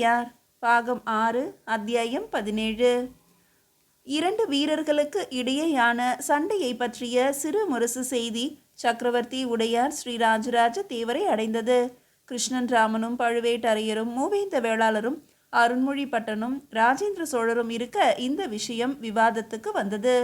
யார்? பாகம் ஆறு அத்தியாயம் பதினேழு. இரண்டு வீரர்களுக்கு இடையேயான சண்டையை பற்றிய சிறு முரசு செய்தி சக்கரவர்த்தி உடையார் ஸ்ரீ ராஜராஜ தேவரை அடைந்தது. கிருஷ்ணன் ராமனும் பழுவேட்டரையரும் மூவேந்த வேளாளரும் அருண்மொழி பட்டனும் ராஜேந்திர சோழரும் இருக்க இந்த விஷயம் விவாதத்துக்கு வந்தது.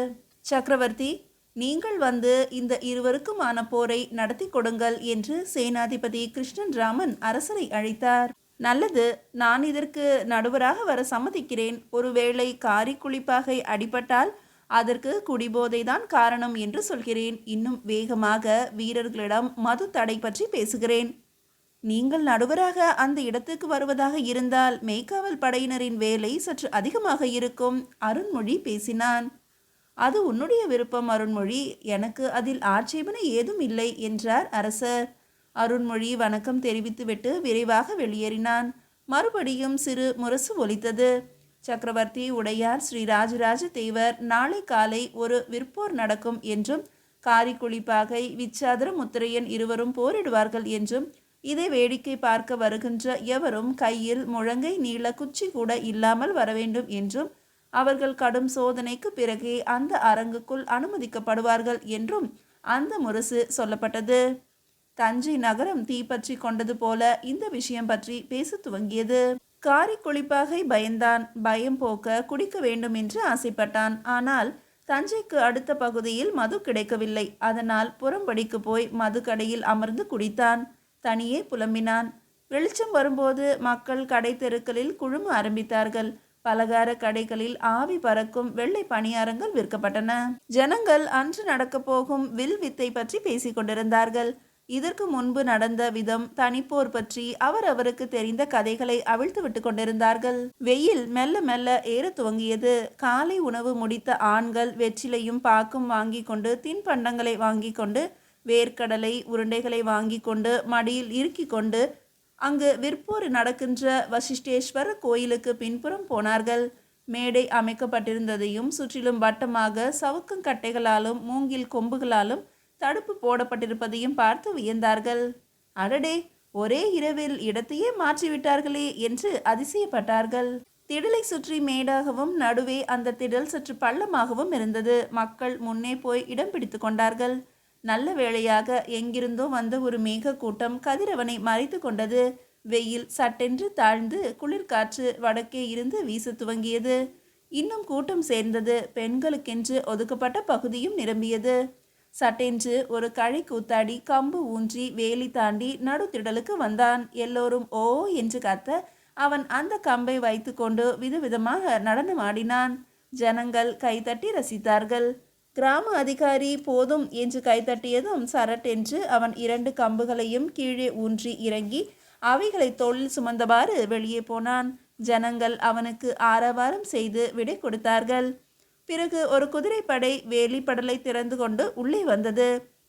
சக்கரவர்த்தி நீங்கள் வந்து இந்த இருவருக்குமான போரை நடத்தி கொடுங்கள் என்று சேனாதிபதி கிருஷ்ணன் ராமன் அரசரை அழைத்தார். நல்லது நான் இதற்கு நடுவராக வர சம்மதிக்கிறேன். ஒருவேளை காரி குளிப்பாகை அடிபட்டால் அதற்கு குடிபோதைதான் காரணம் என்று சொல்கிறேன். இன்னும் வேகமாக வீரர்களிடம் மது தடை பற்றி பேசுகிறேன். நீங்கள் நடுவராக அந்த இடத்துக்கு வருவதாக இருந்தால் மெய்க்காவல் படையினரின் வேலை சற்று அதிகமாக இருக்கும் அருண்மொழி பேசினான். அது உன்னுடைய விருப்பம் அருண்மொழி. எனக்கு அதில் ஆட்சேபனை ஏதும் இல்லை என்றார் அரசர். அருண்மொழி வணக்கம் தெரிவித்துவிட்டு விரைவாக வெளியேறினான். மறுபடியும் சிறு முரசு ஒலித்தது. சக்கரவர்த்தி உடையார் ஸ்ரீ ராஜராஜ தேவர் நாளை காலை ஒரு விற்போர் நடக்கும் என்றும் காரிக்குளிப்பாகை விச்சாதர முத்திரையன் இருவரும் போரிடுவார்கள் என்றும் இதை வேடிக்கை பார்க்க வருகின்ற எவரும் கையில் முழங்கை நீள குச்சி கூட இல்லாமல் வரவேண்டும் என்றும் அவர்கள் கடும் சோதனைக்கு பிறகே அந்த அரங்குக்குள் அனுமதிக்கப்படுவார்கள் என்றும் அந்த முரசு சொல்லப்பட்டது. தஞ்சை நகரம் தீப்பற்றி கொண்டது போல இந்த விஷயம் பற்றி பேச துவங்கியது. காரி குளிப்பாகை பயந்தான். பயம் போக்க குடிக்க வேண்டும் என்று ஆசைப்பட்டான். ஆனால் தஞ்சைக்கு அடுத்த பகுதியில் மது கிடைக்கவில்லை. அதனால் புறம்படிக்கு போய் மது கடையில் அமர்ந்து குடித்தான். தனியே புலம்பினான். வெளிச்சம் வரும்போது மக்கள் கடை தெருக்களில் குழும ஆரம்பித்தார்கள். பலகார கடைகளில் ஆவி பறக்கும் வெள்ளை பணியாரங்கள் விற்கப்பட்டன. ஜனங்கள் அன்று நடக்கப் போகும் வில் வித்தை பற்றி பேசிக் கொண்டிருந்தார்கள். இதற்கு முன்பு நடந்த விதம் தனிப்போர் பற்றி அவர் அவருக்கு தெரிந்த கதைகளை அவிழ்த்து விட்டு கொண்டிருந்தார்கள். வெயில் மெல்ல மெல்ல ஏற துவங்கியது. காலை உணவு முடித்த ஆண்கள் வெற்றிலையும் பாக்கும் வாங்கி கொண்டு தின்பண்டங்களை வாங்கி கொண்டு வேர்க்கடலை உருண்டைகளை வாங்கி கொண்டு மடியில் இறுக்கி கொண்டு அங்கு விற்போர் நடக்கின்ற வசிஷ்டேஸ்வர கோயிலுக்கு பின்புறம் போனார்கள். மேடை அமைக்கப்பட்டிருந்ததையும் சுற்றிலும் வட்டமாக சவுக்கங்கட்டைகளாலும் மூங்கில் கொம்புகளாலும் தடுப்பு போடப்பட்டிருப்பதையும் பார்த்து வியந்தார்கள். அடடே ஒரே இரவில் இடத்தையே மாற்றிவிட்டார்களே என்று அதிசயப்பட்டார்கள். திடலை சுற்றி மேடாகவும் நடுவே அந்த திடல் சற்று பள்ளமாகவும் இருந்தது. மக்கள் முன்னே போய் இடம் பிடித்து கொண்டார்கள். நல்ல வேளையாக எங்கிருந்தோ வந்த ஒரு மேக கூட்டம் கதிரவனை மறைத்து கொண்டது. வெயில் சட்டென்று தாழ்ந்து குளிர்காற்று வடக்கே இருந்து வீச துவங்கியது. இன்னும் கூட்டம் சேர்ந்தது. பெண்களுக்கென்று ஒதுக்கப்பட்ட பகுதியும் நிரம்பியது. சட்டென்று ஒரு கழி கூத்தாடி கம்பு ஊன்றி வேலி தாண்டி நடுத்திடலுக்கு வந்தான். எல்லோரும் ஓ என்று கத்த அவன் அந்த கம்பை வைத்துக்கொண்டு விதவிதமாக நடனமாடினான் ஜனங்கள் கைதட்டி ரசித்தார்கள். கிராம அதிகாரி போதும் என்று கைதட்டியதும் சரட்டென்று அவன் இரண்டு கம்புகளையும் கீழே ஊன்றி இறங்கி அவைகளை தோளில் சுமந்தவாறு வெளியே போனான். ஜனங்கள் அவனுக்கு ஆரவாரம் செய்து விடை கொடுத்தார்கள். பிறகு ஒரு குதிரைப்படை வேலிப்படலை திறந்து கொண்டு உள்ளே வந்தது.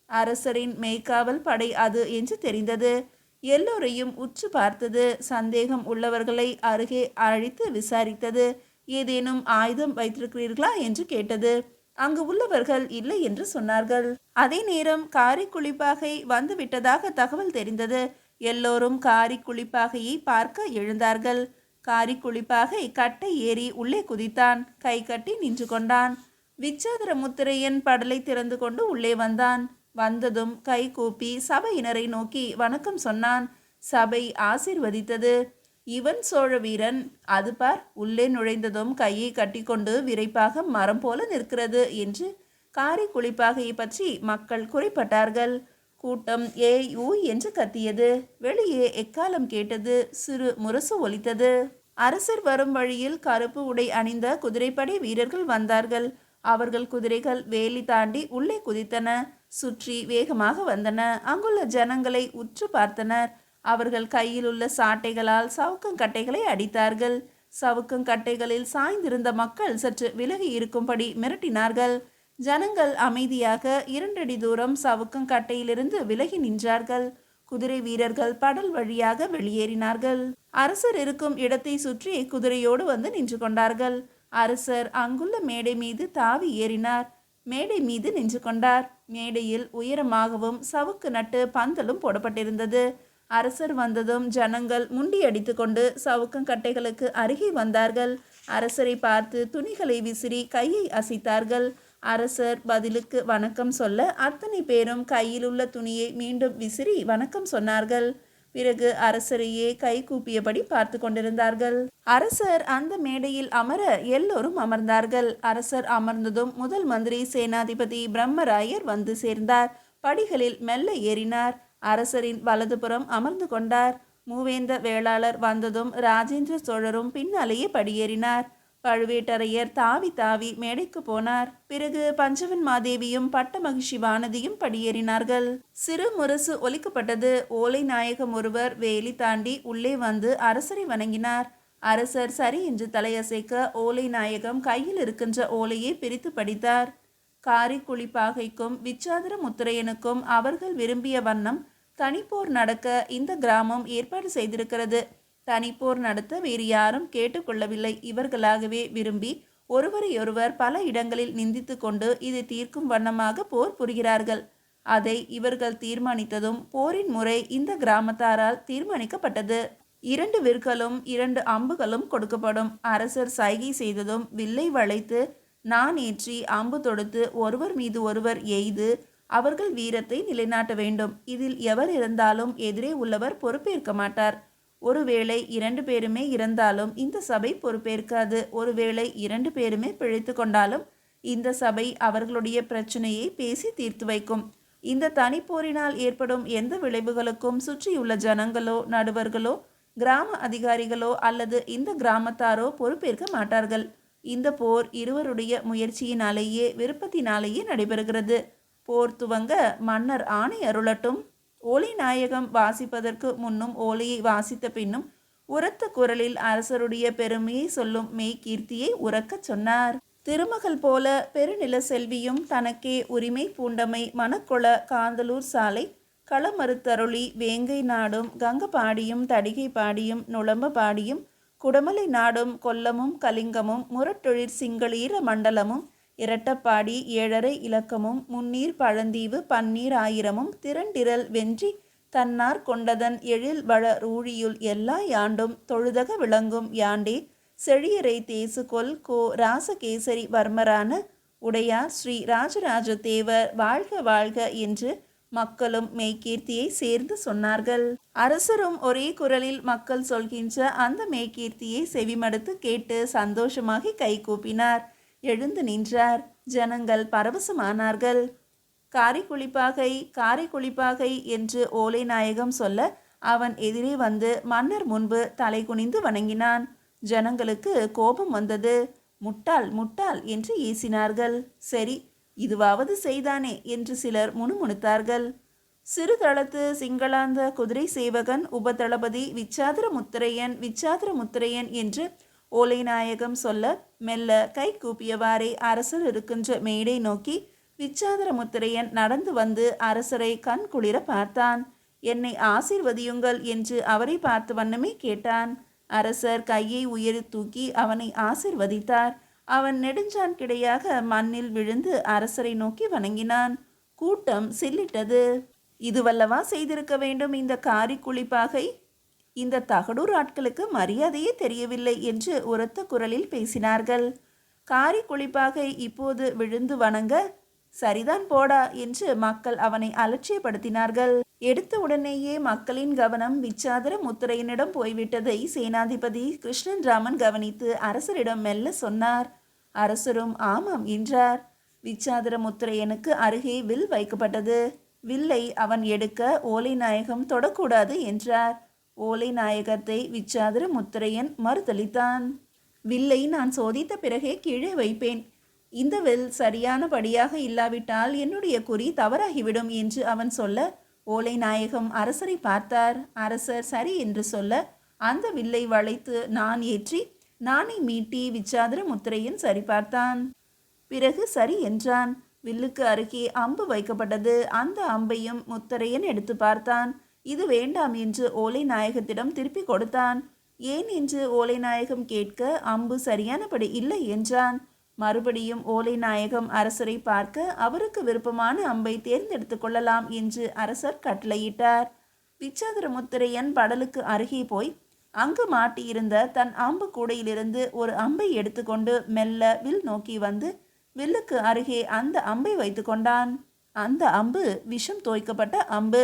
அரசரின் மெய்க்காவல் படை அது என்று தெரிந்தது. எல்லோரையும் உற்று பார்த்தது. சந்தேகம் உள்ளவர்களை அருகே அழைத்து விசாரித்தது. ஏதேனும் ஆயுதம் வைத்திருக்கிறீர்களா என்று கேட்டது. அங்கு உள்ளவர்கள் இல்லை என்று சொன்னார்கள். அதே நேரம் காரி குளிப்பாகை வந்து விட்டதாக தகவல் தெரிந்தது. எல்லோரும் காரி குளிப்பாகையை பார்க்க எழுந்தார்கள். காரி குளிப்பாகை கட்டை ஏறி உள்ளே குதித்தான். கை கட்டி நின்று கொண்டான். விச்சாதர முத்திரையன் படலை திறந்து கொண்டு உள்ளே வந்தான். வந்ததும் கை கூப்பி சபையினரை நோக்கி வணக்கம் சொன்னான். சபை ஆசிர்வதித்தது. இவன் சோழ வீரன். அது பார் உள்ளே நுழைந்ததும் கையை கட்டிக்கொண்டு விரைப்பாக மரம் போல நிற்கிறது என்று காரி குளிப்பாகையை பற்றி மக்கள் குறிப்பிட்டார்கள். கூட்டம் ஏ யூ என்று கத்தியது. வெளியே எக்காலம் கேட்டது? சிறு முரசு ஒலித்தது. அரசர் வரும் வழியில் கருப்பு உடை அணிந்த குதிரைப்படை வீரர்கள் வந்தார்கள். அவர்கள் குதிரைகள் வேலி தாண்டி உள்ளே குதித்தன. சுற்றி வேகமாக வந்தன. அங்குள்ள ஜனங்களை உற்று பார்த்தனர். அவர்கள் கையில் உள்ள சாட்டைகளால் சவுக்கங்கட்டைகளை அடித்தார்கள். சவுக்கங்கட்டைகளில் சாய்ந்திருந்த மக்கள் சற்று விலகி இருக்கும்படி மிரட்டினார்கள். ஜனங்கள் அமைதியாக இரண்டடி தூரம் சவுக்கங்கட்டையிலிருந்து விலகி நின்றார்கள். குதிரை வீரர்கள் படல் வழியாக வெளியேறினார்கள். அரசர் இருக்கும் இடத்தை சுற்றி குதிரையோடு வந்து நின்று கொண்டார்கள். அரசர் அங்குள்ள மேடை மீது தாவி ஏறினார். மேடை மீது நின்று கொண்டார். மேடையில் உயரமாகவும் சவுக்கு நட்டு பந்தலும் போடப்பட்டிருந்தது. அரசர் வந்ததும் ஜனங்கள் முண்டியடித்து கொண்டு சவுக்கங்கட்டைகளுக்கு அருகே வந்தார்கள். அரசரை பார்த்து துணிகளை விசிறி கையை அசைத்தார்கள். அரசர் பதிலுக்கு வணக்கம் சொல்ல அத்தனை பேரும் கையில் உள்ள துணியை மீண்டும் விசிறி வணக்கம் சொன்னார்கள். பிறகு அரசரையே கை கூப்பியபடி பார்த்து கொண்டிருந்தார்கள். அரசர் அந்த மேடையில் அமர எல்லோரும் அமர்ந்தார்கள். அரசர் அமர்ந்ததும் முதல் மந்திரி சேனாதிபதி பிரம்மராயர் வந்து சேர்ந்தார். படிகளில் மெல்ல ஏறினார். அரசரின் வலதுபுறம் அமர்ந்து கொண்டார். மூவேந்த வேளாளர் வந்ததும் ராஜேந்திர சோழரும் பின்னாலேயே படியேறினார். பழுவேட்டரையர் தாவி தாவி மேடைக்கு போனார். பிறகு பஞ்சவன் மாதேவியும் பட்ட மகிழ்ச்சி வானதியும் படியேறினார்கள். சிறு முரசு ஒலிக்கப்பட்டது. ஓலை நாயகம் ஒருவர் வேலி தாண்டி உள்ளே வந்து அரசரை வணங்கினார். அரசர் சரி என்று தலையசைக்க ஓலை நாயகம் கையில் இருக்கின்ற ஓலையை பிரித்து படித்தார். காரிக்குழிப்பாகைக்கும் விச்சாதர முத்துரையனுக்கும் அவர்கள் விரும்பிய வண்ணம் தனிப்போர் நடக்க இந்த கிராமம் ஏற்பாடு செய்திருக்கிறது. தனிப்போர் நடத்த வேறு யாரும் கேட்டுக்கொள்ளவில்லை. இவர்களாகவே விரும்பி ஒருவரையொருவர் பல இடங்களில் நிந்தித்து கொண்டு இதை தீர்க்கும் வண்ணமாக போர் புரிகிறார்கள். அதை இவர்கள் தீர்மானித்ததும் போரின் முறை இந்த கிராமத்தாரால் தீர்மானிக்கப்பட்டது. இரண்டு விற்களும் இரண்டு அம்புகளும் கொடுக்கப்படும். அரசர் சைகை செய்ததும் வில்லை வளைத்து நான் ஏற்றி அம்பு தொடுத்து ஒருவர் மீது ஒருவர் எய்து அவர்கள் வீரத்தை நிலைநாட்ட வேண்டும். இதில் எவர் இருந்தாலும் எதிரே உள்ளவர் பொறுப்பேற்க மாட்டார். ஒருவேளை இரண்டு பேருமே இறந்தாலும் இந்த சபை பொறுப்பேற்காது. ஒருவேளை இரண்டு பேருமே பிழைத்து கொண்டாலும் இந்த சபை அவர்களுடைய பிரச்சனையை பேசி தீர்த்து வைக்கும். இந்த தனிப்போரினால் ஏற்படும் எந்த விளைவுகளுக்கும் சுற்றியுள்ள ஜனங்களோ நடுவர்களோ கிராம அதிகாரிகளோ அல்லது இந்த கிராமத்தாரோ பொறுப்பேற்க மாட்டார்கள். இந்த போர் இருவருடைய முயற்சியினாலேயே விருப்பத்தினாலேயே நடைபெறுகிறது. போர் துவங்க மன்னர் ஆணை அருளட்டும். ஓலை நாயகம் வாசிப்பதற்கு முன்னும் ஓலையை வாசித்த பின்னும் உரத்த குரலில் அரசருடைய பெருமையை சொல்லும் மெய் கீர்த்தியை உறக்கச் சொன்னார். திருமகள் போல பெருநில செல்வியும் தனக்கே உரிமை பூண்டமை மணக்கொள காந்தலூர் சாலை களமறுத்தருளி வேங்கை நாடும் கங்கபாடியும் தடிகை பாடியும் நுளம்ப பாடியும் குடமலை நாடும் கொல்லமும் கலிங்கமும் முரட்டொழிற் சிங்களீர மண்டலமும் இரட்டப்பாடி ஏழரை இலக்கமும் முன்னீர் பழந்தீவு பன்னீர் ஆயிரமும் திரண்டிரல் வென்றி தன்னார் கொண்டதன் எழில் வள ரூழியுள் எல்லா யாண்டும் தொழுதக விளங்கும் யாண்டே. செழியரை தேசுகொல் கோ ராசகேசரி வர்மரான உடையார் ஸ்ரீ ராஜராஜ தேவர் வாழ்க வாழ்க என்று மக்களும் மெய்கீர்த்தியை சேர்ந்து சொன்னார்கள். அரசரும் ஒரே குரலில் மக்கள் சொல்கின்ற அந்த மெய்கீர்த்தியை செவிமடுத்து கேட்டு சந்தோஷமாக கைகூப்பினார் எழுந்து நின்றார். ஜனங்கள் பரவசமானார்கள். காரி குளிப்பாகை காரி குளிப்பாகை என்று ஓலை நாயகம் சொல்ல அவன் எதிரே வந்து மன்னர் முன்பு தலை குனிந்து வணங்கினான். ஜனங்களுக்கு கோபம் வந்தது. முட்டாள் முட்டாள் என்று ஏசினார்கள். சரி இதுவாவது செய்தானே என்று சிலர் முணுமுணுத்தார்கள். சிறுதளத்து சிங்களாந்த குதிரை சேவகன் உபதளபதி விச்சாதர முத்திரையன் விச்சாதர முத்திரையன் என்று ஓலைநாயகம் சொல்ல மெல்ல கை கூப்பியவாறே அரசர் இருக்கின்ற மேடை நோக்கி விச்சாதரமுத்திரையன் நடந்து வந்து அரசரை கண் குளிர பார்த்தான். என்னை ஆசிர்வதியுங்கள் என்று அவரை பார்த்த வண்ணமே கேட்டான். அரசர் கையை உயரி தூக்கி அவனை ஆசிர்வதித்தார். அவன் நெடுஞ்சான் கிடையாக மண்ணில் விழுந்து அரசரை நோக்கி வணங்கினான். கூட்டம் சில்லிட்டது. இதுவல்லவா செய்திருக்க வேண்டும் இந்த காரி குளிப்பாகை இந்த தகடூர் ஆட்களுக்கு மரியாதையே தெரியவில்லை என்று உரத்த குரலில் பேசினார்கள். காரி குளிப்பாகை இப்போது விழுந்து வணங்க சரிதான் போடா என்று மக்கள் அவனை அலட்சியப்படுத்தினார்கள். எடுத்த உடனேயே மக்களின் கவனம் விச்சாதர முத்திரையனிடம் போய்விட்டதை சேனாதிபதி கிருஷ்ணன் ராமன் கவனித்து அரசரிடம் மெல்ல சொன்னார். அரசரும் ஆமாம் என்றார். விச்சாதர முத்திரையனுக்கு அருகே வில் வைக்கப்பட்டது. வில்லை அவன் எடுக்க ஓலை நாயகம் தொடக்கூடாது என்றார். ஓலை நாயகத்தை விச்சாதர முத்திரையன் மறுதளித்தான். வில்லை நான் சோதித்த பிறகே கீழே வைப்பேன். இந்த வில் சரியானபடியாக இல்லாவிட்டால் என்னுடைய குறி தவறாகிவிடும் என்று அவன் சொல்ல ஓலை நாயகம் அரசரை பார்த்தார். அரசர் சரி என்று சொல்ல அந்த வில்லை வளைத்து நான் ஏற்றி நானை மீட்டி விச்சாதர முத்திரையன் சரி பார்த்தான் பிறகு சரி என்றான். வில்லுக்கு அருகே அம்பு வைக்கப்பட்டது. அந்த அம்பையும் முத்தரையன் எடுத்து பார்த்தான். இது வேண்டாம் என்று ஓலை நாயகத்திடம் திருப்பி கொடுத்தான். ஏன் என்று ஓலை நாயகம் கேட்க அம்பு சரியானபடி இல்லை என்றான். மறுபடியும் ஓலை நாயகம் அரசரை பார்க்க அவருக்கு விருப்பமான அம்பை தேர்ந்தெடுத்து கொள்ளலாம் என்று அரசர் கட்டளையிட்டார். விச்சாதரமுத்திரையன் படலுக்கு அருகே போய் அங்கு மாட்டியிருந்த தன் அம்பு கூடையிலிருந்து ஒரு அம்பை எடுத்துக்கொண்டு மெல்ல வில் நோக்கி வந்து வில்லுக்கு அருகே அந்த அம்பை வைத்து கொண்டான். அந்த அம்பு விஷம் தோய்க்கப்பட்ட அம்பு.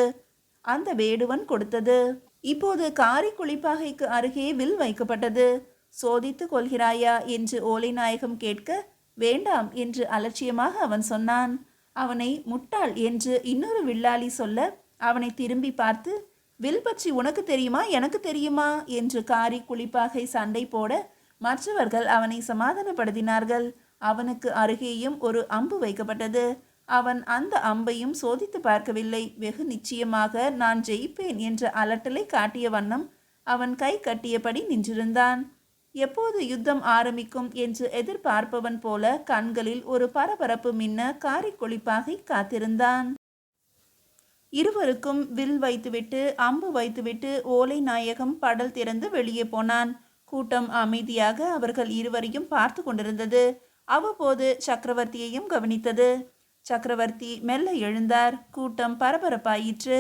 அந்த வேடுவன் கொடுத்தது. இப்போது காரி குளிப்பாகைக்கு அருகே வில் வைக்கப்பட்டது. சோதித்து கொள்கிறாயா என்று ஓலை நாயகம் கேட்க வேண்டாம் என்று அலட்சியமாக அவன் சொன்னான். அவனை முட்டாள் என்று இன்னொரு வில்லாளி சொல்ல அவனை திரும்பி பார்த்து வில் பற்றி உனக்கு தெரியுமா? எனக்கு தெரியுமா? என்று காரி குளிப்பாகை சண்டை போட மற்றவர்கள் அவனை சமாதானப்படுத்தினார்கள். அவனுக்கு அருகேயும் ஒரு அம்பு வைக்கப்பட்டது. அவன் அந்த அம்பையும் சோதித்து பார்க்கவில்லை. வெகு நிச்சயமாக நான் ஜெயிப்பேன் என்ற அலட்டலை காட்டிய வண்ணம் அவன் கை கட்டியபடி நின்றிருந்தான். எப்போது யுத்தம் ஆரம்பிக்கும் என்று எதிர்பார்ப்பவன் போல கண்களில் ஒரு பரபரப்பு மின்ன காரி கொளிப்பாகை காத்திருந்தான். இருவருக்கும் வில் வைத்துவிட்டு அம்பு வைத்துவிட்டு ஓலை நாயகம் படல் திறந்து வெளியே போனான். கூட்டம் அமைதியாக அவர்கள் இருவரையும் பார்த்து கொண்டிருந்தது. அவ்வப்போது சக்கரவர்த்தியையும் கவனித்தது. சக்கரவர்த்தி மெல்ல எழுந்தார். கூட்டம் பரபரப்பாயிற்று.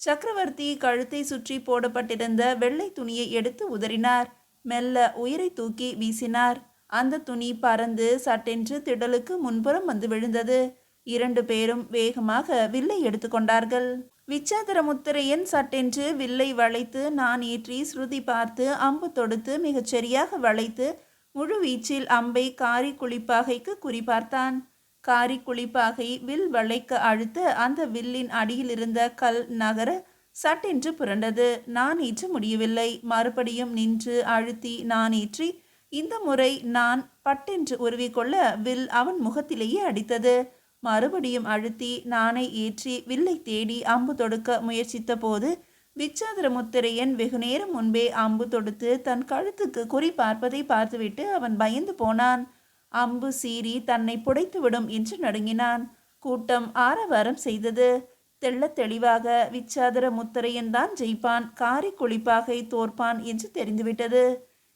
சக்கரவர்த்தி கழுத்தை சுற்றி போடப்பட்டிருந்த வெள்ளை துணியை எடுத்து உதறினார். மெல்ல உயிரை தூக்கி வீசினார். அந்த துணி பறந்து சட்டென்று திடலுக்கு முன்புறம் வந்து விழுந்தது. இரண்டு பேரும் வேகமாக வில்லை எடுத்துக்கொண்டார்கள் விச்சாதரமுத்திரையன் சட்டென்று வில்லை வளைத்து நான் ஏற்றி ஸ்ருதி பார்த்து அம்பு தொடுத்து மிகச் சரியாக வளைத்து முழு வீச்சில் அம்பை காரி குளிப்பாகைக்கு குறிபார்த்தான் காரி குளிப்பாகை வில் வளைக்க அழுத்த அந்த வில்லின் அடியில் இருந்த கல் நகர சட்டென்று புரண்டது. நான் ஏற்ற முடியவில்லை. மறுபடியும் நின்று அழுத்தி நான் ஏற்றி இந்த முறை நான் பட்டென்று உருவிக்கொள்ள வில் அவன் முகத்திலேயே அடித்தது. மறுபடியும் அழுத்தி நானை ஏற்றி வில்லை தேடி அம்பு தொடுக்க முயற்சித்த போது விச்சாதர முத்திரையன் வெகுநேரம் முன்பே அம்பு தொடுத்து தன் கழுத்துக்கு குறி பார்ப்பதை பார்த்துவிட்டு அவன் பயந்து போனான். அம்பு சீறி தன்னை புடைத்துவிடும் என்று நடுங்கினான். கூட்டம் ஆரவாரம் செய்தது. தெள்ளத் தெளிவாக விச்சாதர முத்தரையன்தான் ஜெயிப்பான். காரி குளிப்பாகை தோற்பான் என்று தெரிந்துவிட்டது.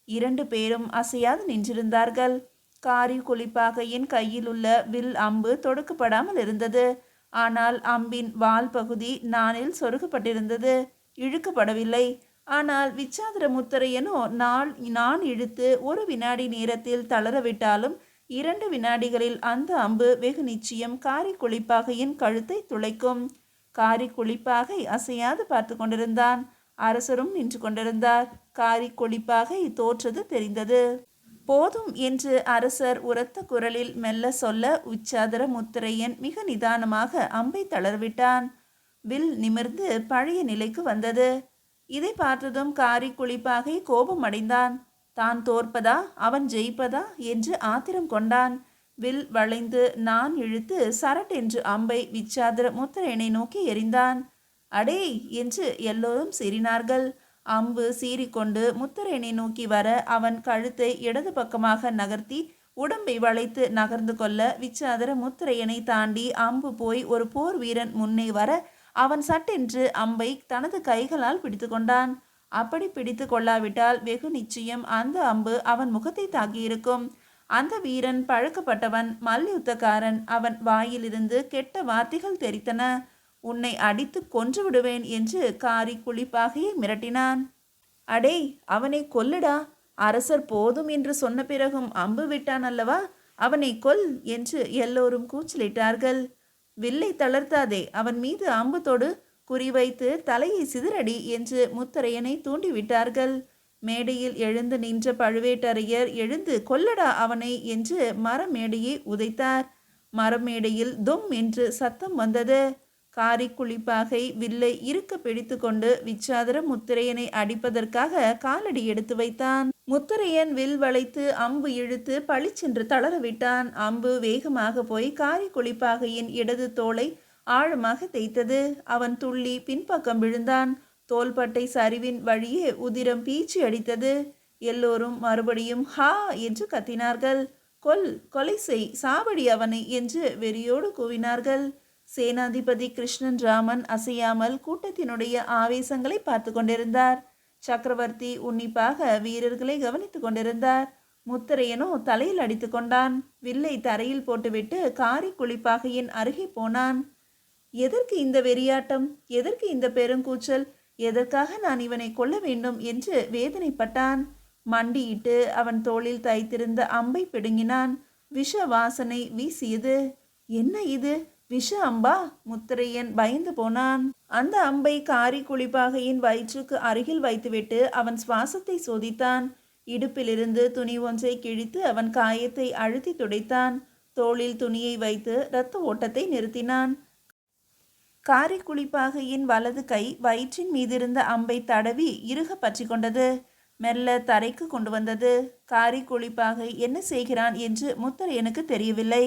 இரண்டு பேரும் அசையாது நின்றிருந்தார்கள். காரி குளிப்பாகையின் கையில் உள்ள வில் அம்பு தொடுக்கப்படாமல் இருந்தது. ஆனால் அம்பின் வால் பகுதி நானில் சொருகப்பட்டிருந்தது. இழுக்கப்படவில்லை. ஆனால் விச்சாதர முத்திரையனோ நாள் நான் இழுத்து ஒரு வினாடி நேரத்தில் தளரவிட்டாலும் இரண்டு வினாடிகளில் அந்த அம்பு வெகு நிச்சயம் காரி குளிப்பாகையின் கழுத்தை துளைக்கும். காரி குளிப்பாகை அசையாது பார்த்து கொண்டிருந்தான். அரசரும் நின்று கொண்டிருந்தார். காரி குளிப்பாகை தோற்றது தெரிந்தது. போதும் என்று அரசர் உரத்த குரலில் மெல்ல சொல்ல உச்சாதர முத்திரையன் மிக நிதானமாக அம்பை தளர்விட்டான். வில் நிமிர்ந்து பழைய நிலைக்கு வந்தது. இதை பார்த்ததும் காரி குளிப்பாகை கோபம் அடைந்தான். தான் தோற்பதா? அவன் ஜெயிப்பதா? என்று ஆத்திரம் கொண்டான். வில் வளைந்து நான் இழுத்து சரட் என்று அம்பை விச்சாதர முத்திரையனை நோக்கி எறிந்தான். அடே! என்று எல்லோரும் சீறினார்கள் அம்பு சீறிக்கொண்டு முத்திரையனை நோக்கி வர அவன் கழுத்தை இடது பக்கமாக நகர்த்தி உடம்பை வளைத்து நகர்ந்து கொள்ள விச்சாதர முத்திரையனை தாண்டி அம்பு போய் ஒரு போர் வீரன் முன்னே வர அவன் சட்டென்று அம்பை தனது கைகளால் பிடித்து கொண்டான். அப்படி பிடித்து கொள்ளாவிட்டால் வெகு நிச்சயம் அந்த அம்பு அவன் முகத்தை தாக்கியிருக்கும். அந்த வீரன் பழக்கப்பட்டவன் மல்யுத்தக்காரன். அவன் வாயிலிருந்து கெட்ட வார்த்தைகள் தெரித்தன. உன்னை அடித்து கொன்று விடுவேன் என்று காரி குளிப்பாகையை மிரட்டினான். அடே அவனை கொல்லுடா. அரசர் போதும் என்று சொன்ன பிறகும் அம்பு விட்டான் அல்லவா? அவனை கொல் என்று எல்லோரும் கூச்சலிட்டார்கள். வில்லை தளர்த்தாதே. அவன் மீது அம்பு தொடு. குறிவைத்து தலையை சிதறடி என்று முத்தரையனை தூண்டிவிட்டார்கள். மேடையில் எழுந்து நின்ற பழுவேட்டரையர் எழுந்து கொல்லடா அவனை என்று மரமேடையை உதைத்தார். மரமேடையில் தும் என்று சத்தம் வந்தது. காரி குளிப்பாகை வில்லை இருக்க பிடித்து கொண்டு விச்சாதர முத்திரையனை அடிப்பதற்காக காலடி எடுத்து வைத்தான். முத்திரையன் வில் வளைத்து அம்பு இழுத்து பளிச்சென்று தளரவிட்டான் அம்பு வேகமாக போய் காரி குளிப்பாகையின் இடது தோலை ஆழமாக தேய்த்தது. அவன் துள்ளி பின்பக்கம் விழுந்தான். தோள்பட்டை சரிவின் வழியே உதிரம் பீச்சி அடித்தது. எல்லோரும் மறுபடியும் ஹா! என்று கத்தினார்கள். கொல் கொலை செய் சாவடி அவனை என்று வெறியோடு கூவினார்கள். சேனாதிபதி கிருஷ்ணன் ராமன் அசையாமல் கூட்டத்தினுடைய ஆவேசங்களை பார்த்து கொண்டிருந்தார். சக்கரவர்த்தி உன்னிப்பாக வீரர்களை கவனித்துக் கொண்டிருந்தார். முத்தரையனோ தலையில் அடித்து கொண்டான். வில்லை தரையில் போட்டுவிட்டு காரி குளிப்பாகையின் அருகே போனான். எதற்கு இந்த வெறியாட்டம்? எதற்கு இந்த பெருங்கூச்சல்? எதற்காக நான் இவனை கொல்ல வேண்டும் என்று வேதனைப்பட்டான். மண்டியிட்டு அவன் தோளில் தைத்திருந்த அம்பை பிடுங்கினான். விஷ வாசனை வீசியது. என்ன இது? விஷ அம்பா? முத்திரையன் பயந்து போனான். அந்த அம்பை காரி குளிப்பாகையின் வயிற்றுக்கு அருகில் வைத்துவிட்டு அவன் சுவாசத்தை சோதித்தான். இடுப்பிலிருந்து துணி ஒன்றை கிழித்து அவன் காயத்தை அழுத்தி துடைத்தான். தோளில் துணியை வைத்து இரத்த ஓட்டத்தை நிறுத்தினான். காரி குளிப்பாகையின் வலது கை வயிற்றின் மீதிருந்த அம்பை தடவி இறுக பற்றி கொண்டது. மெல்ல தரைக்கு கொண்டு வந்தது. காரி குளிப்பாகை என்ன செய்கிறான் என்று முத்தரையனுக்கு தெரியவில்லை.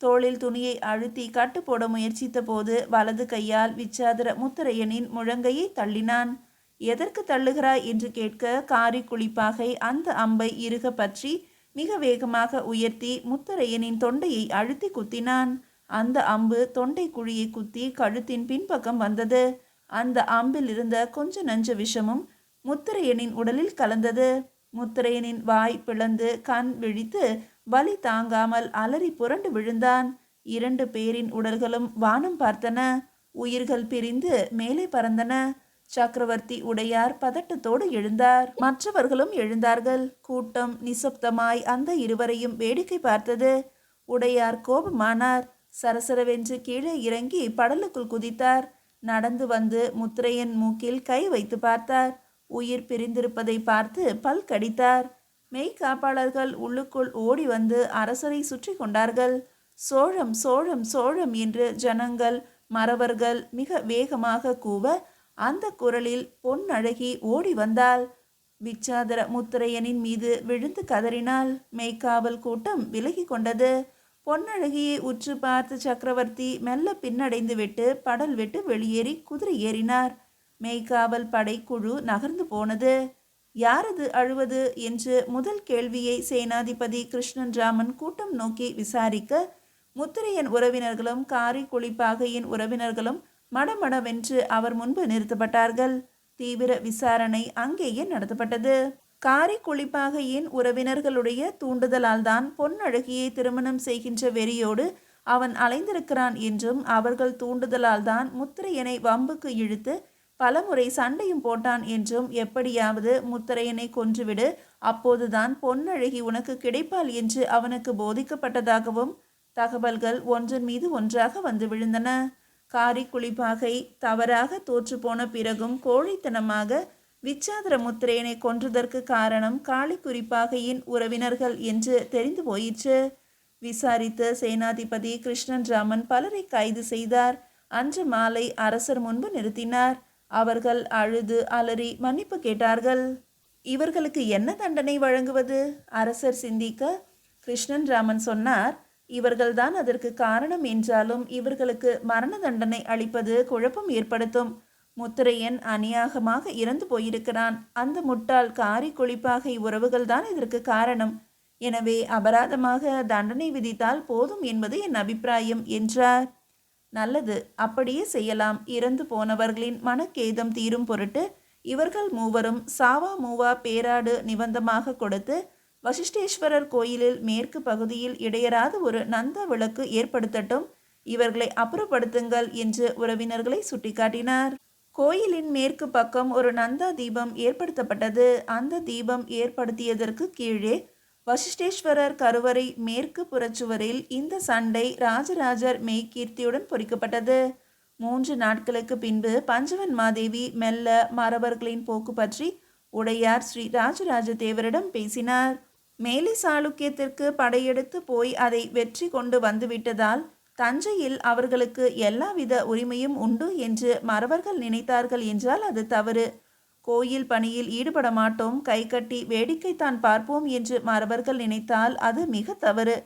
தோளில் துணியை அழுத்தி கட்டு போட முயற்சித்த போது வலது கையால் விச்சாதர முத்தரையனின் முழங்கையை தள்ளினான். எதற்கு தள்ளுகிறாய்? என்று கேட்க காரி குளிப்பாகை அந்த அம்பை இறுக பற்றி மிக வேகமாக உயர்த்தி முத்தரையனின் தொண்டையை அழுத்தி குத்தினான். அந்த அம்பு தொண்டை குழியை குத்தி கழுத்தின் பின்பக்கம் வந்தது. அந்த அம்பில் இருந்த கொஞ்ச நஞ்ச விஷமும் முத்திரையனின் உடலில் கலந்தது. முத்திரையனின் வாய் பிளந்து கண் விழித்து வலி தாங்காமல் அலறி புரண்டு விழுந்தான். இரண்டு பேரின் உடல்களும் வானம் பார்த்தன. உயிர்கள் பிரிந்து மேலே பறந்தன. சக்கரவர்த்தி உடையார் பதட்டத்தோடு எழுந்தார். மற்றவர்களும் எழுந்தார்கள். கூட்டம் நிசப்தமாய் அந்த இருவரையும் வேடிக்கை பார்த்தது. உடையார் கோபமானார். சரசரவென்று கீழே இறங்கி படலுக்குள் குதித்தார். நடந்து வந்து முத்திரையன் மூக்கில் கை வைத்து பார்த்தார். உயிர் பிரிந்திருப்பதை பார்த்து பல் கடித்தார். மெய் காப்பாளர்கள் உள்ளுக்குள் ஓடி வந்து அரசரை சுற்றி கொண்டார்கள். சோழம் சோழம் சோழம் என்று ஜனங்கள் மறவர்கள் மிக வேகமாக கூவ அந்த குரலில் பொன்னழகி ஓடி வந்தாள். விச்சாதர முத்திரையனின் மீது விழுந்து கதறினாள். மெய்க்காவல் கூட்டம் விலகி கொண்டது. பொன்னழகியை உற்று பார்த்து சக்கரவர்த்தி மெல்ல பின்னடைந்து விட்டு படல் விட்டு வெளியேறி குதிரை ஏறினார். மெய்காவல் படைக்குழு நகர்ந்து போனது. யாரது அழுவது என்று முதல் கேள்வியை சேனாதிபதி கிருஷ்ணன் ராமன் கூட்டம் நோக்கி விசாரிக்க முத்திரையன் உறவினர்களும் காரி குளிப்பாகையின் உறவினர்களும் மடமடவென்று அவர் முன்பு நிறுத்தப்பட்டார்கள். தீவிர விசாரணை அங்கேயே நடத்தப்பட்டது. காரி குளிப்பாகையின் உறவினர்களுடைய தூண்டுதலால் தான் பொன்னழகியை திருமணம் செய்கின்ற வெறியோடு அவன் அலைந்திருக்கிறான் என்றும் அவர்கள் தூண்டுதலால் தான் முத்திரையனை வம்புக்கு இழுத்து பலமுறை சண்டையும் போட்டான் என்றும் எப்படியாவது முத்திரையனை கொன்றுவிடு அப்போதுதான் பொன்னழகி உனக்கு கிடைப்பாள் என்று அவனுக்கு போதிக்கப்பட்டதாகவும் தகவல்கள் ஒன்றன் மீது ஒன்றாக வந்து விழுந்தன. காரி குளிப்பாகை தவறாக தோற்றுப்போன பிறகும் கோழித்தனமாக விச்சாதர முத்திரையனை கொன்றதற்கு காரணம் காளி குறிப்பாகையின் உறவினர்கள் என்று தெரிந்து போயிற்று. விசாரித்த சேனாதிபதி கிருஷ்ணன் ராமன் பலரை கைது செய்தார். அன்று மாலை அரசர் முன்பு நிறுத்தினார். அவர்கள் அழுது அலறி மன்னிப்பு கேட்டார்கள். இவர்களுக்கு என்ன தண்டனை வழங்குவது? அரசர் சிந்திக்க கிருஷ்ணன் ராமன் சொன்னார் இவர்கள்தான் அதற்கு காரணம் என்றாலும் இவர்களுக்கு மரண தண்டனை அளிப்பது குழப்பம் ஏற்படுத்தும். முத்துரையன் அநியாகமாக இறந்து போயிருக்கிறான். அந்த முட்டாள் காரி குளிப்பாகை உறவுகள்தான் இதற்கு காரணம். எனவே அபராதமாக தண்டனை விதித்தால் போதும் என்பது என் அபிப்பிராயம் என்றார். நல்லது அப்படியே செய்யலாம். இறந்து போனவர்களின் மனக்கேதம் தீரும் பொருட்டு இவர்கள் மூவரும் சாவா மூவா பேராடு நிபந்தமாக கொடுத்து வசிஷ்டேஸ்வரர் கோயிலில் மேற்கு பகுதியில் இடையராத ஒரு நந்த விளக்கு ஏற்படுத்தட்டும். இவர்களை அப்புறப்படுத்துங்கள் என்று உறவினர்களை சுட்டிக்காட்டினார். கோயிலின் மேற்கு பக்கம் ஒரு நந்தா தீபம் ஏற்படுத்தப்பட்டது. அந்த தீபம் ஏற்படுத்தியதற்கு கீழே வசிஷ்டேஸ்வரர் கருவறை மேற்கு புறச்சுவரில் இந்த சண்டை ராஜராஜர் மெய்கீர்த்தியுடன் பொறிக்கப்பட்டது. மூன்று நாட்களுக்கு பின்பு பஞ்சவன் மாதேவி மெல்ல மறவர்களின் போக்கு பற்றி உடையார் ஸ்ரீ ராஜராஜ தேவரிடம் பேசினார். மேலை சாளுக்கியத்திற்கு படையெடுத்து போய் அதை வெற்றி கொண்டு வந்துவிட்டதால் தஞ்சையில் அவர்களுக்கு எல்லாவித உரிமையும் உண்டு என்று மறவர்கள் நினைத்தார்கள் என்றால் அது தவறு. கோயில் பணியில் ஈடுபட மாட்டோம் கை கட்டி வேடிக்கைத்தான் பார்ப்போம் என்று மறவர்கள் நினைத்தால் அது மிக தவறு.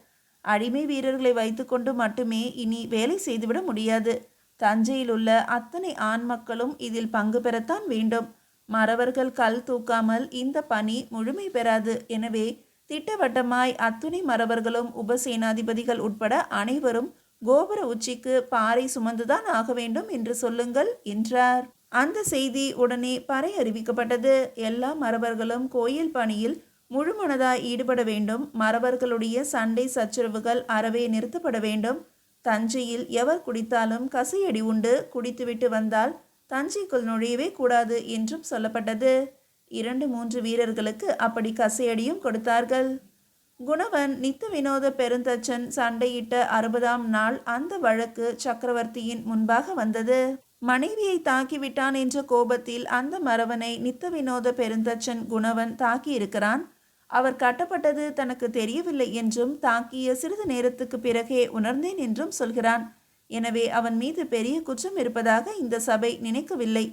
அடிமை வீரர்களை வைத்துக்கொண்டு மட்டுமே இனி வேலை செய்துவிட முடியாது. தஞ்சையில் உள்ள அத்தனை ஆண் மக்களும் இதில் பங்கு பெறத்தான் வேண்டும். மறவர்கள் கல் தூக்காமல் இந்த பணி முழுமை பெறாது. எனவே திட்டவட்டமாய் அத்துணை மறவர்களும் உபசேனாதிபதிகள் உட்பட அனைவரும் கோபுர உச்சிக்கு பாறை சுமந்துதான் ஆக வேண்டும் என்று சொல்லுங்கள் என்றார். அந்த செய்தி உடனே பறை அறிவிக்கப்பட்டது. எல்லா மறவர்களும் கோயில் பணியில் முழுமனதாய் ஈடுபட வேண்டும். மறவர்களுடைய சண்டை சச்சரவுகள் அறவே நிறுத்தப்பட வேண்டும். தஞ்சையில் எவர் குடித்தாலும் கசையடி உண்டு. குடித்துவிட்டு வந்தால் தஞ்சைக்குள் நுழையவே கூடாது என்றும் சொல்லப்பட்டது. இரண்டு மூன்று வீரர்களுக்கு அப்படி கசையடியும் கொடுத்தார்கள். குணவன் நித்த வினோத பெருந்தச்சன் சண்டையிட்ட அறுபதாம் நாள் அந்த வழக்கு சக்கரவர்த்தியின் முன்பாக வந்தது. மனைவியை தாக்கிவிட்டான் என்ற கோபத்தில் அந்த மறவனை நித்த வினோத பெருந்தச்சன் குணவன் தாக்கியிருக்கிறான். அவர் கட்டப்பட்டது தனக்கு தெரியவில்லை என்றும் தாக்கிய சிறிது நேரத்துக்கு பிறகே உணர்ந்தேன் என்றும் சொல்கிறான். எனவே அவன் மீது பெரிய குற்றம் இருப்பதாக இந்த சபை நினைக்கவில்லை.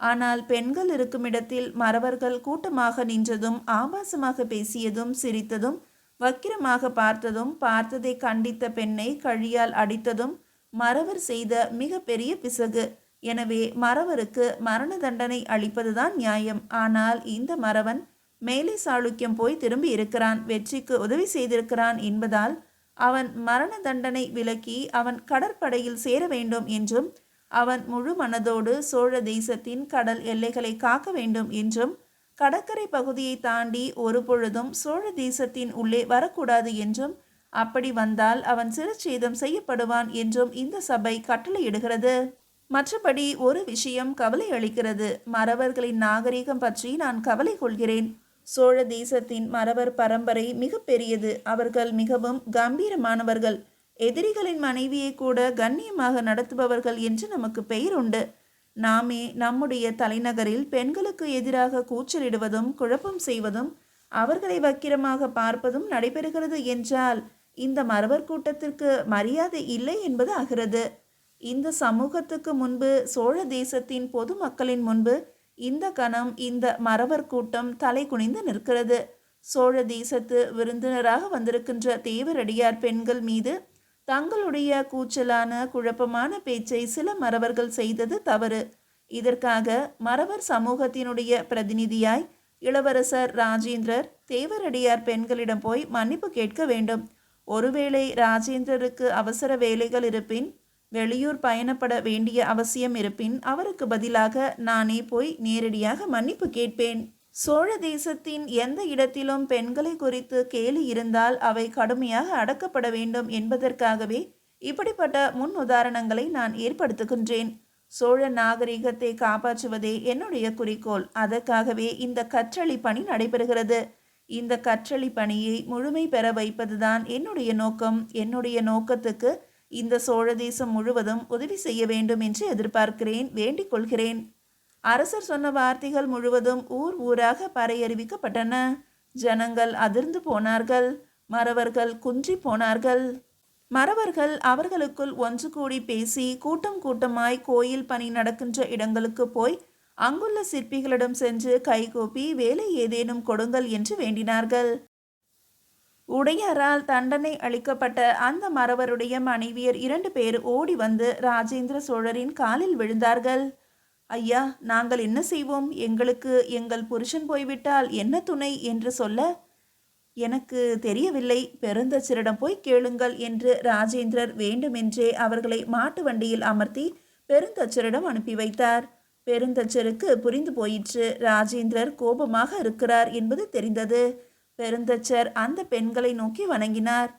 ஆனால் பெண்கள் இருக்கும் இடத்தில் மறவர்கள் கூட்டமாக நின்றதும் ஆபாசமாக பேசியதும் சிரித்ததும் வக்கிரமாக பார்த்ததும் பார்த்ததை கண்டித்த பெண்ணை கழியால் அடித்ததும் மறவர் செய்த மிக பெரிய பிசகு. எனவே மறவருக்கு மரண தண்டனை அளிப்பதுதான் நியாயம். ஆனால் இந்த மறவன் மேலே சாளுக்கியம் போய் திரும்பி இருக்கிறான் வெற்றிக்கு உதவி செய்திருக்கிறான் என்பதால் அவன் மரண தண்டனை விலக்கி அவன் கடற்படையில் சேர வேண்டும் என்றும் அவன் முழு மனதோடு சோழ தேசத்தின் கடல் எல்லைகளை காக்க வேண்டும் என்றும் கடற்கரை பகுதியை தாண்டி ஒரு பொழுதும் சோழ தேசத்தின் உள்ளே வரக்கூடாது என்றும் அப்படி வந்தால் அவன் சிறுச்சேதம் செய்யப்படுவான் என்றும் இந்த சபை கட்டளையிடுகிறது. மற்றபடி ஒரு விஷயம் கவலை அளிக்கிறது. மறவர்களின் நாகரிகம் பற்றி நான் கவலை கொள்கிறேன். சோழ தேசத்தின் மறவர் பரம்பரை மிகப்பெரியது அவர்கள் மிகவும் கம்பீரமானவர்கள். எதிரிகளின் மனைவியை கூட கண்ணியமாக நடத்துபவர்கள் என்று நமக்கு பெயர் உண்டு நாமே நம்முடைய தலைநகரில் பெண்களுக்கு எதிராக கூச்சலிடுவதும் குழப்பம் செய்வதும் அவர்களை வக்கிரமாக பார்ப்பதும் நடைபெறுகிறது என்றால் இந்த மறவர் கூட்டத்திற்கு மரியாதை இல்லை என்பது ஆகிறது இந்த சமூகத்துக்கு முன்பு சோழ தேசத்தின் பொது மக்களின் முன்பு இந்த கணம் இந்த மறவர் கூட்டம் தலை குனிந்து நிற்கிறது. சோழ தேசத்து விருந்தினராக வந்திருக்கின்ற தேவரடியார் பெண்கள் மீது தங்களுடைய கூச்சலான குழப்பமான பேச்சை சில மறவர்கள் செய்தது தவறு. இதற்காக மறவர் சமூகத்தினுடைய பிரதிநிதியாய் இளவரசர் ராஜேந்திரர் தேவரடியார் பெண்களிடம் போய் மன்னிப்பு கேட்க வேண்டும். ஒருவேளை ராஜேந்திரருக்கு அவசர வேலைகள் இருப்பின் வெளியூர் பயணப்பட வேண்டிய அவசியம் இருப்பின் அவருக்கு பதிலாக நானே போய் நேரடியாக மன்னிப்பு கேட்பேன். சோழ தேசத்தின் எந்த இடத்திலும் பெண்களை குறித்து கேலி இருந்தால் அவை கடுமையாக அடக்கப்பட வேண்டும் என்பதற்காகவே இப்படிப்பட்ட முன் உதாரணங்களை நான் ஏற்படுத்துகின்றேன். சோழ நாகரிகத்தை காப்பாற்றுவதே என்னுடைய குறிக்கோள். அதற்காகவே இந்த கற்றளி பணி நடைபெறுகிறது. இந்த கற்றளி பணியை முழுமை பெற வைப்பதுதான் என்னுடைய நோக்கம். என்னுடைய நோக்கத்துக்கு இந்த சோழ தேசம் முழுவதும் உதவி செய்ய வேண்டும் என்று எதிர்பார்க்கிறேன். வேண்டிக் கொள்கிறேன். அரசர் சொன்ன வார்த்தைகள் முழுவதும் ஊர் ஊராக பறையறிவிக்கப்பட்டன. ஜனங்கள் அதிர்ந்து போனார்கள். மறவர்கள் குன்றி போனார்கள். மறவர்கள் அவர்களுக்குள் ஒன்று கூடி பேசி கூட்டம் கூட்டமாய் கோயில் பணி நடக்கின்ற இடங்களுக்கு போய் அங்குள்ள சிற்பிகளிடம் சென்று கைகூப்பி வேலை ஏதேனும் கொடுங்கள் என்று வேண்டினார்கள். உடையாரால் தண்டனை அளிக்கப்பட்ட அந்த மறவருடைய மனைவியர் இரண்டு பேர் ஓடி வந்து ராஜேந்திர சோழரின் காலில் விழுந்தார்கள். ஐயா நாங்கள் என்ன செய்வோம்? எங்களுக்கு எங்கள் புருஷன் போய்விட்டால் என்ன துணை என்று சொல்ல? எனக்கு தெரியவில்லை. பெருந்தச்சரிடம் போய் கேளுங்கள் என்று ராஜேந்திரர் வேண்டுமென்றே அவர்களை மாட்டு வண்டியில் அமர்த்தி பெருந்தச்சரிடம் அனுப்பி வைத்தார். பெருந்தச்சருக்கு புரிந்து போயிற்று. ராஜேந்திரர் கோபமாக இருக்கிறார் என்பது தெரிந்தது. பெருந்தச்சர் அந்த பெண்களை நோக்கி வணங்கினார்.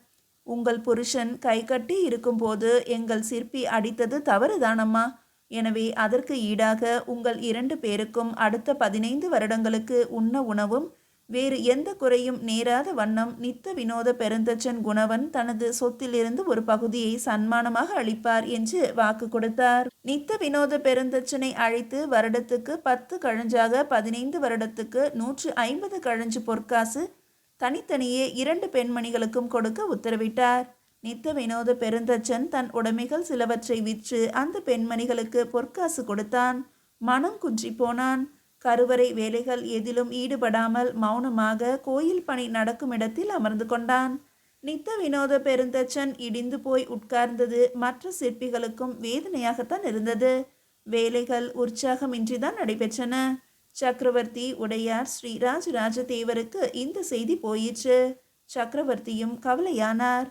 உங்கள் புருஷன் கை கட்டி இருக்கும்போது எங்கள் சிற்பி அடித்தது தவறுதானம்மா? எனவே அதற்கு ஈடாக உங்கள் இரண்டு பேருக்கும் அடுத்த பதினைந்து வருடங்களுக்கு உண்ண உணவும் வேறு எந்த குறையும் நேராத வண்ணம் நித்த வினோத பெருந்தச்சன் குணவன் தனது சொத்திலிருந்து ஒரு பகுதியை சன்மானமாக அளிப்பார் என்று வாக்கு கொடுத்தார். நித்த வினோத பெருந்தச்சனை அழைத்து வருடத்துக்கு பத்து கழஞ்சாக பதினைந்து வருடத்துக்கு நூற்று ஐம்பது கழஞ்சு பொற்காசு தனித்தனியே இரண்டு பெண்மணிகளுக்கும் கொடுக்க உத்தரவிட்டார். நித்த வினோத பெருந்தச்சன் தன் உடைமைகள் சிலவற்றை விற்று அந்த பெண்மணிகளுக்கு பொற்காசு கொடுத்தான். மனம் குன்றி போனான். கருவறை வேலைகள் எதிலும் ஈடுபடாமல் மௌனமாக கோயில் பணி நடக்கும் இடத்தில் அமர்ந்து கொண்டான். நித்த வினோத பெருந்தச்சன் இடிந்து போய் உட்கார்ந்தது மற்ற சிற்பிகளுக்கும் வேதனையாகத்தான் இருந்தது. வேலைகள் உற்சாகமின்றிதான் நடைபெற்றன. சக்கரவர்த்தி உடையார் ஸ்ரீராஜ் ராஜதேவருக்கு இந்த செய்தி போயிற்று. சக்கரவர்த்தியும் கவலையானார்.